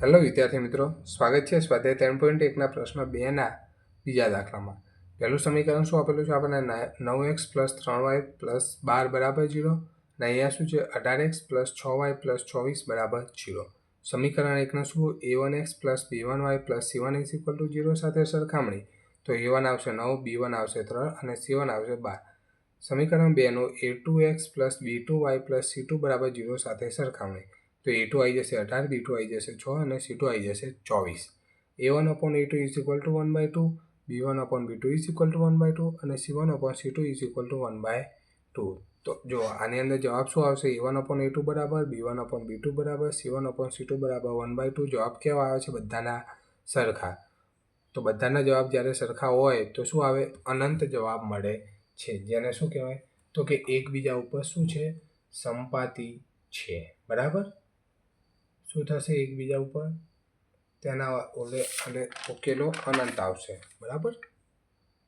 Hello વિદ્યાર્થી મિત્રો, સ્વાગત છે સ્વાધ્યાય ત્રણ પોઈન્ટ એકના પ્રશ્ન બેના બીજા દાખલામાં. પહેલું સમીકરણ શું આપેલું છે? આપણને નવ એક્સ પ્લસ ત્રણ વાય પ્લસ બાર બરાબર જીરો અને અહીંયા શું છે? અઢાર એક્સ પ્લસ છ વાય પ્લસ ચોવીસ બરાબર જીરો. સમીકરણ એકનું શું? A one x plus b one y plus c one is equal to zero સાથે સરખામણી. તો એ વન આવશે નવ બી વન આવશે ત્રણ અને સી વન આવશે બાર. સમીકરણ બેનું a two x plus b two y plus c two બરાબર જીરો સાથે સરખામણી. તો એ ટુ આવી જશે અઢાર બી ટુ આવી જશે છ અને સી ટુ આવી જશે ચોવીસ. A one upon a two is equal to one by two b one upon b two is equal to one by two અને c one upon c two is equal to one by two તો જો આની અંદર જવાબ શું આવશે? A one upon a two બરાબર b one upon b two બરાબર c one upon c two બરાબર વન બાય ટુ જવાબ કેવા આવે છે? બધાના સરખા. તો બધાના જવાબ જ્યારે સરખા હોય તો શું આવે? અનંત જવાબ મળે છે. જેને શું કહેવાય? તો કે એકબીજા ઉપર શું છે? સંપાતી છે. બરાબર? શું થશે એકબીજા ઉપર તેના ઓલે અને ઉકેલો અનંત આવશે. બરાબર?